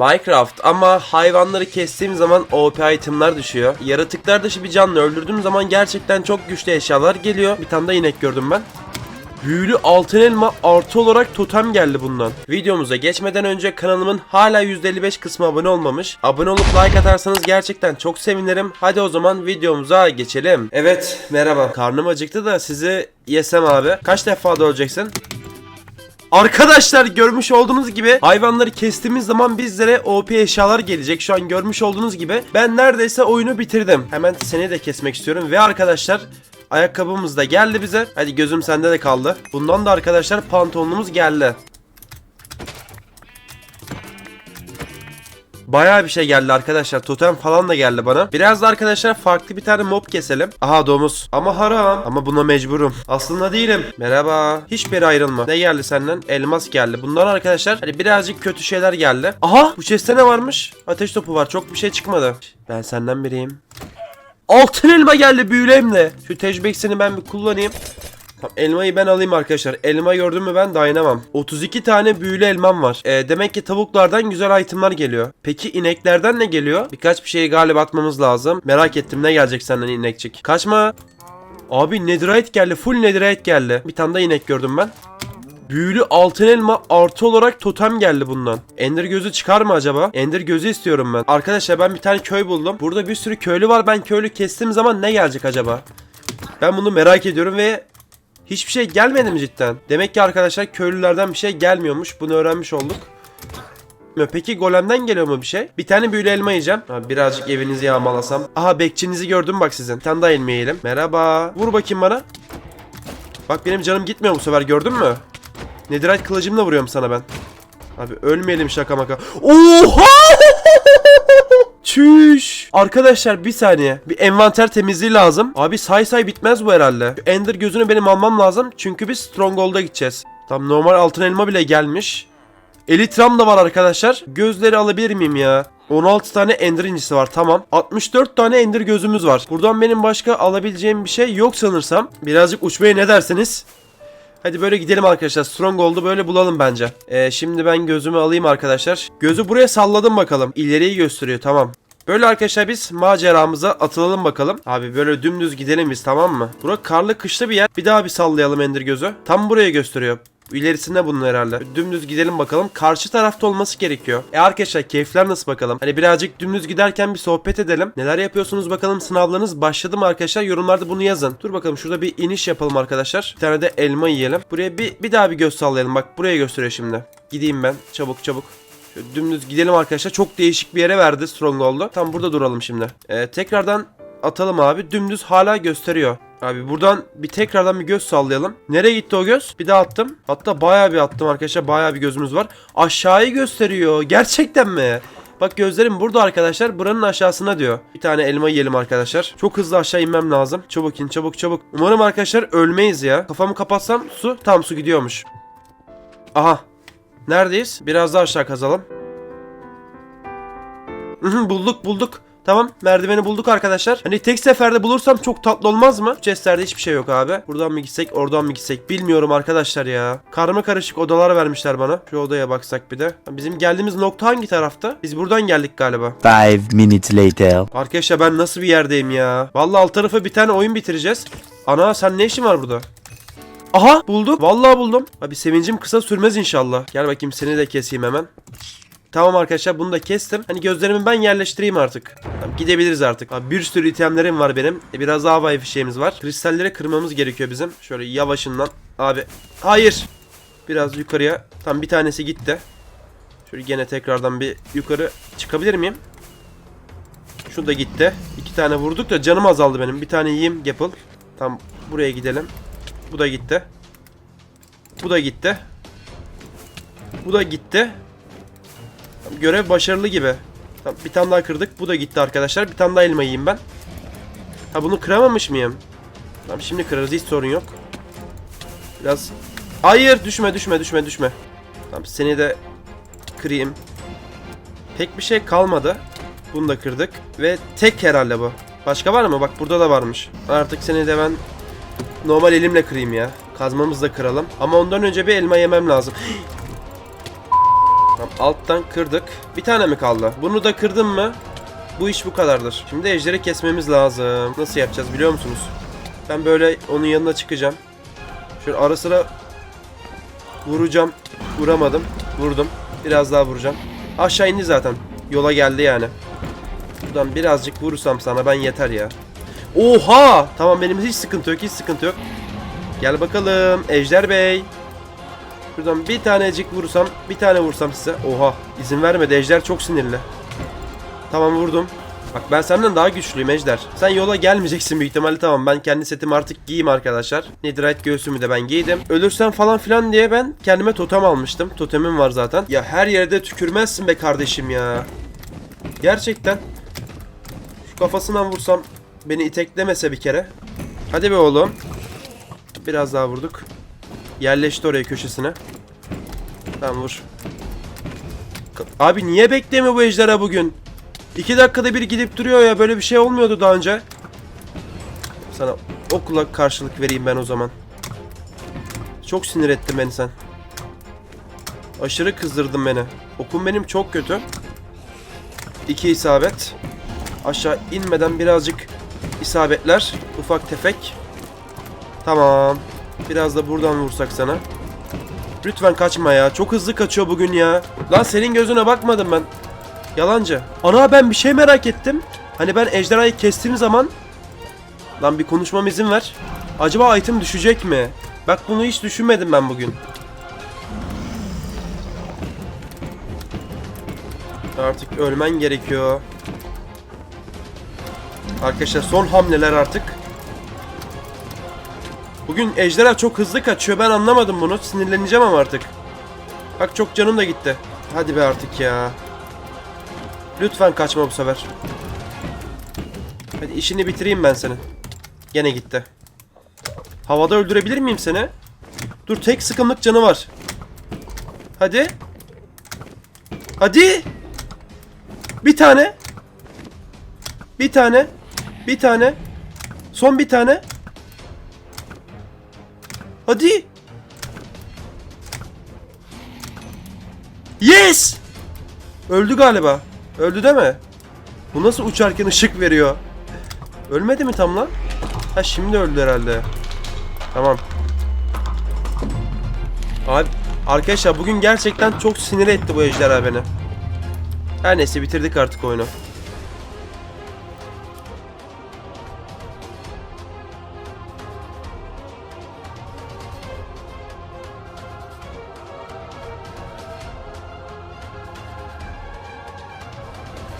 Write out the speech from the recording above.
Minecraft ama hayvanları kestiğim zaman OP itemlar düşüyor. Yaratıklar dışı bir canlı öldürdüğüm zaman gerçekten çok güçlü eşyalar geliyor. Bir tane de inek gördüm ben. Büyülü altın elma artı olarak totem geldi bundan. Videomuza geçmeden önce kanalımın hala %55 kısmı abone olmamış. Abone olup like atarsanız gerçekten çok sevinirim. Hadi o zaman videomuza geçelim. Evet merhaba. Karnım acıktı da sizi yesem abi. Kaç defa da öleceksin? Arkadaşlar görmüş olduğunuz gibi hayvanları kestiğimiz zaman bizlere OP eşyalar gelecek. Şu an görmüş olduğunuz gibi ben neredeyse oyunu bitirdim. Hemen seni de kesmek istiyorum ve arkadaşlar ayakkabımız da geldi bize. Hadi gözüm sende de kaldı. Bundan da arkadaşlar pantolonumuz geldi. Bayağı bir şey geldi arkadaşlar. Totem falan da geldi bana. Biraz da arkadaşlar farklı bir tane mob keselim. Aha domuz. Ama haram. Ama buna mecburum. Aslında değilim. Merhaba. Hiçbir ayrılma. Ne geldi senden? Elmas geldi. Bunlar arkadaşlar hani birazcık kötü şeyler geldi. Aha bu chest'te ne varmış? Ateş topu var. Çok bir şey çıkmadı. Ben senden biriyim. Altın elma geldi büyülemle. Şu tecrübesini ben bir kullanayım. Tamam, elmayı ben alayım arkadaşlar. Elma gördüm mü ben dayanamam. 32 tane büyülü elmam var. Ee, demek ki tavuklardan güzel itemlar geliyor. Peki ineklerden ne geliyor? Birkaç bir şey galiba atmamız lazım. Merak ettim ne gelecek senden inekçik. Kaçma. Abi netherite geldi. Full netherite geldi. Bir tane de inek gördüm ben. Büyülü altın elma artı olarak totem geldi bundan. Ender gözü çıkar mı acaba? Ender gözü istiyorum ben. Arkadaşlar ben bir tane köy buldum. Burada bir sürü köylü var. Ben köylü kestiğim zaman ne gelecek acaba? Ben bunu merak ediyorum ve hiçbir şey gelmedi mi cidden? Demek ki arkadaşlar köylülerden bir şey gelmiyormuş. Bunu öğrenmiş olduk. Peki golemden geliyor mu bir şey? Bir tane büyülü elma yiyeceğim. Ha, birazcık evinizi yağmalasam. Aha bekçinizi gördüm bak sizin. Bir tane daha elma yiyelim. Merhaba. Vur bakayım bana. Bak benim canım gitmiyor bu sefer gördün mü? Netherite kılıcımla vuruyorum sana ben. Abi ölmeyelim şaka maka. Oha! Arkadaşlar bir saniye. Bir envanter temizliği lazım. Abi say say bitmez bu herhalde. Şu Ender gözünü benim almam lazım. Çünkü biz Stronghold'a gideceğiz. Tam normal altın elma bile gelmiş. Elitram da var arkadaşlar. Gözleri alabilir miyim ya? 16 tane Ender incisi var tamam. 64 tane Ender gözümüz var. Buradan benim başka alabileceğim bir şey yok sanırsam. Birazcık uçmaya ne dersiniz? Hadi böyle gidelim arkadaşlar. Stronghold'u böyle bulalım bence. Ee, şimdi ben gözümü alayım arkadaşlar. Gözü buraya salladım bakalım. İleriyi gösteriyor tamam. Böyle arkadaşlar biz maceramıza atılalım bakalım. Abi böyle dümdüz gidelim biz tamam mı? Bura karlı kışlı bir yer. Bir daha bir sallayalım Ender gözü. Tam buraya gösteriyor. İlerisinde bunun herhalde. Dümdüz gidelim bakalım. Karşı tarafta olması gerekiyor. E arkadaşlar keyifler nasıl bakalım? Hani birazcık dümdüz giderken bir sohbet edelim. Neler yapıyorsunuz bakalım sınavlarınız başladı mı arkadaşlar? Yorumlarda bunu yazın. Dur bakalım şurada bir iniş yapalım arkadaşlar. Bir tane de elma yiyelim. Buraya bir, bir daha bir göz sallayalım. Bak buraya gösteriyor şimdi. Gideyim ben. Çabuk çabuk. Dümdüz gidelim arkadaşlar. Çok değişik bir yere verdi Stronghold'u. Tam burada duralım şimdi. Ee, tekrardan atalım abi. Dümdüz hala gösteriyor. Abi buradan bir tekrardan bir göz sallayalım. Nereye gitti o göz? Bir daha attım. Hatta bayağı bir attım arkadaşlar. Bayağı bir gözümüz var. Aşağıyı gösteriyor. Gerçekten mi? Bak gözlerim burada arkadaşlar. Buranın aşağısına diyor. Bir tane elma yiyelim arkadaşlar. Çok hızlı aşağı inmem lazım. Çabuk in çabuk çabuk. Umarım arkadaşlar ölmeyiz ya. Kafamı kapatsam su. Tam su gidiyormuş. Aha. Neredeyiz? Biraz daha aşağı kazalım. Bulduk bulduk. Tamam merdiveni bulduk arkadaşlar. Hani tek seferde bulursam çok tatlı olmaz mı? Chestlerde hiçbir şey yok abi. Buradan mı gitsek oradan mı gitsek bilmiyorum arkadaşlar ya. Karma karışık odalar vermişler bana. Şu odaya baksak bir de. Bizim geldiğimiz nokta hangi tarafta? Biz buradan geldik galiba. Five minutes later. Arkadaşlar ben nasıl bir yerdeyim ya? Vallahi alt tarafı bir tane oyun bitireceğiz. Ana sen ne işin var burada? Aha bulduk. Vallahi buldum. Abi sevincim kısa sürmez inşallah. Gel bakayım seni de keseyim hemen. Tamam arkadaşlar bunu da kestim. Hani gözlerimi ben yerleştireyim artık. Tamam, gidebiliriz artık. Abi bir sürü itemlerim var benim. E, biraz daha havai fişeğimiz var. Kristalleri kırmamız gerekiyor bizim. Şöyle yavaşından. Abi hayır. Biraz yukarıya. Tam bir tanesi gitti. Şöyle gene tekrardan bir yukarı çıkabilir miyim? Şu da gitti. İki tane vurduk da canım azaldı benim. Bir tane yiyeyim Gapple. Tam buraya gidelim. Bu da gitti. Bu da gitti. Bu da gitti. Görev başarılı gibi. Tamam, bir tane daha kırdık. Bu da gitti arkadaşlar. Bir tane daha elma yiyeyim ben. Ha bunu kıramamış mıyım? Tamam şimdi kırarız. Hiç sorun yok. Biraz... Hayır düşme düşme düşme düşme. Tamam seni de kırayım. Pek bir şey kalmadı. Bunu da kırdık. Ve tek herhalde bu. Başka var mı? Bak burada da varmış. Artık seni de ben normal elimle kırayım ya. Kazmamızla kıralım. Ama ondan önce bir elma yemem lazım. Tamam, alttan kırdık. Bir tane mi kaldı? Bunu da kırdım mı? Bu iş bu kadardır. Şimdi ejderi kesmemiz lazım. Nasıl yapacağız biliyor musunuz? Ben böyle onun yanına çıkacağım. Şöyle ara sıra vuracağım. Vuramadım. Vurdum. Biraz daha vuracağım. Aşağı indi zaten. Yola geldi yani. Buradan birazcık vurursam sana ben yeter ya. Oha! Tamam benim hiç sıkıntı yok. Hiç sıkıntı yok. Gel bakalım Ejder Bey. Şuradan bir tanecik vursam, bir tane vursam size. Oha, izin vermedi. Ejder çok sinirli. Tamam vurdum. Bak ben senden daha güçlüyüm Ejder. Sen yola gelmeyeceksin büyük ihtimalle tamam. Ben kendi setimi artık giyeyim arkadaşlar. Netherite göğsümü de ben giydim. Ölürsen falan filan diye ben kendime totem almıştım. Totemim var zaten. Ya her yerde tükürmezsin be kardeşim ya. Gerçekten. Şu kafasından vursam beni iteklemese bir kere. Hadi be oğlum. Biraz daha vurduk. Yerleşti oraya köşesine. Tamam vur. Abi niye beklemiyor bu ejderha bugün? İki dakikada bir gidip duruyor ya. Böyle bir şey olmuyordu daha önce. Sana okula karşılık vereyim ben o zaman. Çok sinir ettin beni sen. Aşırı kızdırdın beni. Okum benim çok kötü. İki isabet. Aşağı inmeden birazcık isabetler. Ufak tefek. Tamam. Biraz da buradan vursak sana. Lütfen kaçma ya. Çok hızlı kaçıyor bugün ya. Lan senin gözüne bakmadım ben. Yalancı. Ana ben bir şey merak ettim. Hani ben ejderhayı kestiğim zaman... Lan bir konuşmam izin ver. Acaba item düşecek mi? Bak bunu hiç düşünmedim ben bugün. Artık ölmen gerekiyor. Arkadaşlar son hamleler artık. Bugün ejderha çok hızlı kaçıyor. Ben anlamadım bunu. Sinirleneceğim ama artık. Bak çok canım da gitti. Hadi be artık ya. Lütfen kaçma bu sefer. Hadi işini bitireyim ben senin. Gene gitti. Havada öldürebilir miyim seni? Dur tek sıkımlık canı var. Hadi. Hadi. Bir tane. Bir tane. Bir tane. Son bir tane. Hadi. Yes! Öldü galiba. Öldü deme. Bu nasıl uçarken ışık veriyor? Ölmedi mi tam lan? Ha şimdi öldü herhalde. Tamam. Abi arkadaşlar bugün gerçekten çok sinir etti bu ejderha beni. Her neyse bitirdik artık oyunu.